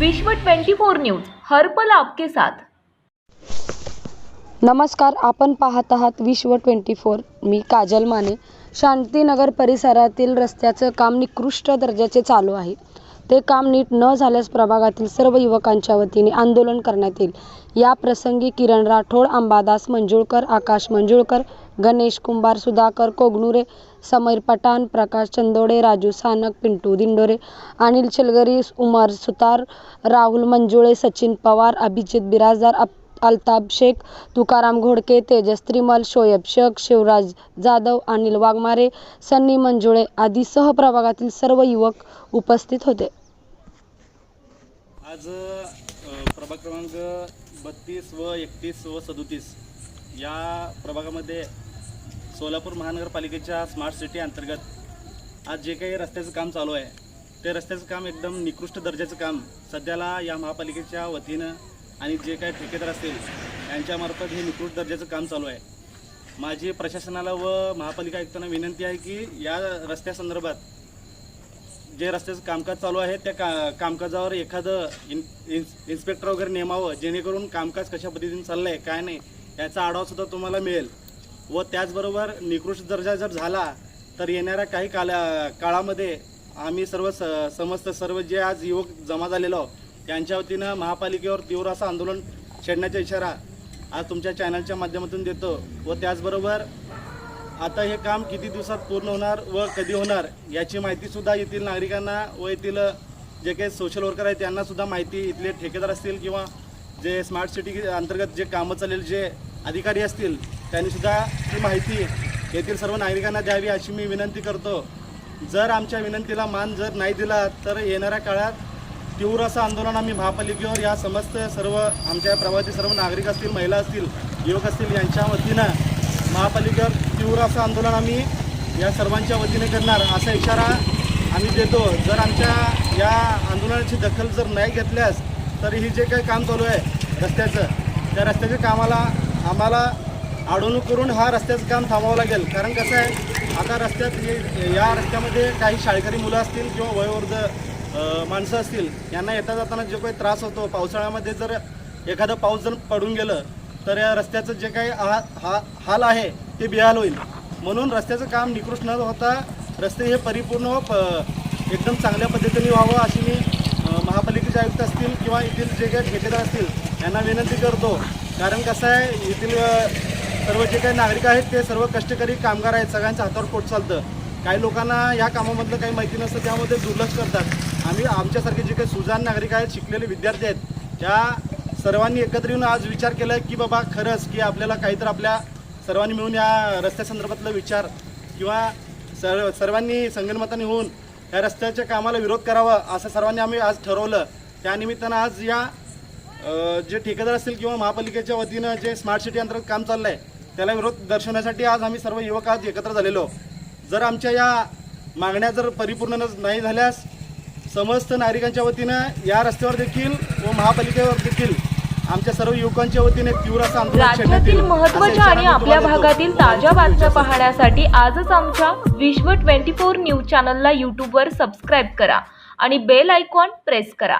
विश्व 24 न्यूज हर्पल आपके साथ. नमस्कार आपण पाहत आहात विश्व ट्वेंटी फोर. मी काजल माने. शांतीनगर परिसरातील रस्त्याचं काम निकृष्ट दर्जाचे चालू आहे. ते काम नीट न झाल्यास प्रभागातील सर्व युवकांच्या वतीने आंदोलन करण्यात येईल. या प्रसंगी किरण राठोड अंबादास मंजुळकर आकाश मंजुळकर गणेश कुंभार सुधाकर कोगनुरे समीर पठाण प्रकाश चंदोडे राजू सानक पिंटू दिंडोरे अनिल चलगरी उमर सुतार राहुल मंजुळे सचिन पवार अभिजित बिराजदार अप अल्ताब शेख तुकाराम घोडके तेजस त्रिमल शोएब शेख शिवराज जाधव अनिल वाघमारे सन्नी मंजुळे आदी सहप्रभागातील सर्व युवक उपस्थित होते. आज प्रभाग क्रमांक बत्तीस व एकतीस व सदोतीस या प्रभागामध्ये सोलापूर महानगरपालिकेच्या स्मार्ट सिटी अंतर्गत आज जे काही रस्त्याचं काम चालू आहे ते रस्त्याचं काम एकदम निकृष्ट दर्जाचं काम सध्याला या महापालिकेच्या वतीनं आणि जे काही ठेकेदार असतील यांच्यामार्फत हे निकृष्ट दर्जाचं काम चालू आहे. माझी प्रशासनाला व महापालिका आयुक्तांना विनंती आहे की या रस्त्यासंदर्भात जे रस्त्याचं कामकाज चालू आहे त्या का कामकाजावर एखादं इन इन्स इन्स्पेक्टर वगैरे नेमावं जेणेकरून कामकाज कशा पद्धतीने चाललं आहे काय नाही याचा आढावासुद्धा तुम्हाला मिळेल. व त्याचबरोबर निकृष्ट दर्जा जर झाला तर येणाऱ्या काही काला काळामध्ये आम्ही सर्व स समस्त सर्व जे आज युवक जमा झालेलो आहोत, त्यांच्या वतीनं महापालिकेवर तीव्र असं आंदोलन छेडण्याचा इशारा आज तुमच्या चॅनलच्या माध्यमातून देतो. व त्याचबरोबर आता हे काम किती दिवसात पूर्ण होणार व कधी होणार याची माहितीसुद्धा येथील नागरिकांना व येथील जे काही सोशल वर्कर आहेत त्यांनासुद्धा माहिती इथले ठेकेदार असतील किंवा जे स्मार्ट सिटी अंतर्गत जे कामं चालेल जे अधिकारी असतील त्यांनी सुद्धा ही माहिती येथील सर्व नागरिकांना द्यावी अशी मी विनंती करतो. जर आमच्या विनंतीला मान जर नाही दिला तर येणाऱ्या काळात तीव्र असं आंदोलन आम्ही महापालिकेवर या समस्त सर्व आमच्या प्रवासी सर्व नागरिक असतील महिला असतील युवक असतील यांच्या वतीनं महापालिकेवर तीव्र असं आंदोलन आम्ही या सर्वांच्या वतीने करणार असा इशारा आम्ही देतो. जर आमच्या या आंदोलनाची दखल जर नाही घेतल्यास तर ही जे काही काम चालू आहे रस्त्याचं त्या रस्त्याच्या कामाला आम्हाला अडवणूक करून हा रस्त्याचं काम थांबावं लागेल. कारण कसं आहे आता रस्त्यात हे या रस्त्यामध्ये काही शाळकरी मुलं असतील किंवा वयोवृद्ध माणसं असतील यांना येता जाताना जो काही त्रास होतो पावसाळ्यामध्ये जर एखादं पाऊस जर पडून गेलं तर या रस्त्याचं जे काही हा हा हाल आहे ते बेहाल होईल. म्हणून रस्त्याचं काम निकृष्ट न होता रस्ते हे परिपूर्ण व प- एकदम चांगल्या पद्धतीने व्हावं अशी मी महापालिकेचे आयुक्त असतील किंवा येथील जे काही ठेकेदार असतील यांना विनंती करतो. कारण कसं आहे येथील सर्व जे काही नागरिक आहेत ते सर्व कष्टकरी कामगार आहेत सगळ्यांच्या हातावर पोट चालतं. काही लोकांना या कामामधलं काही माहिती नसतं त्यामध्ये दुर्लक्ष करतात. आम्ही आमच्यासारखे जे काही सुजाण नागरिक आहेत शिकलेले विद्यार्थी आहेत त्या सर्वांनी एकत्र येऊन आज विचार केला की बाबा खरंच की आपल्याला काहीतरी आपल्या सर्वांनी मिळून या रस्त्यासंदर्भातला विचार किंवा सर्व सर्वांनी संगणमताने होऊन या रस्त्याच्या कामाला विरोध करावा असं सर्वांनी आम्ही आज ठरवलं. त्यानिमित्तानं आज या जे ठेकेदार असतील किंवा महापालिकेच्या वतीनं जे स्मार्ट सिटी अंतर्गत काम चाललं आहे त्याला विरोध दर्शवण्यासाठी आज आम्ही सर्व युवक आज एकत्र झालेलो जर आमच्या या मागण्या जर परिपूर्ण न- नाही झाल्यास समस्त नागरिकांच्या वतीनं या रस्त्यावर देखील व महापालिकेवर देखील आमच्या सर्व युवकांच्या वतीने तीव्र असं आंदोलन छेडण्यात राज्यातील महत्त्वाच्या आणि आपल्या. भागातील ताज्या बातम्या पाहण्यासाठी आजच आमच्या विश्व 24 न्यूज चॅनलला यूट्यूबवर सबस्क्राईब करा आणि बेल आयकॉन प्रेस करा.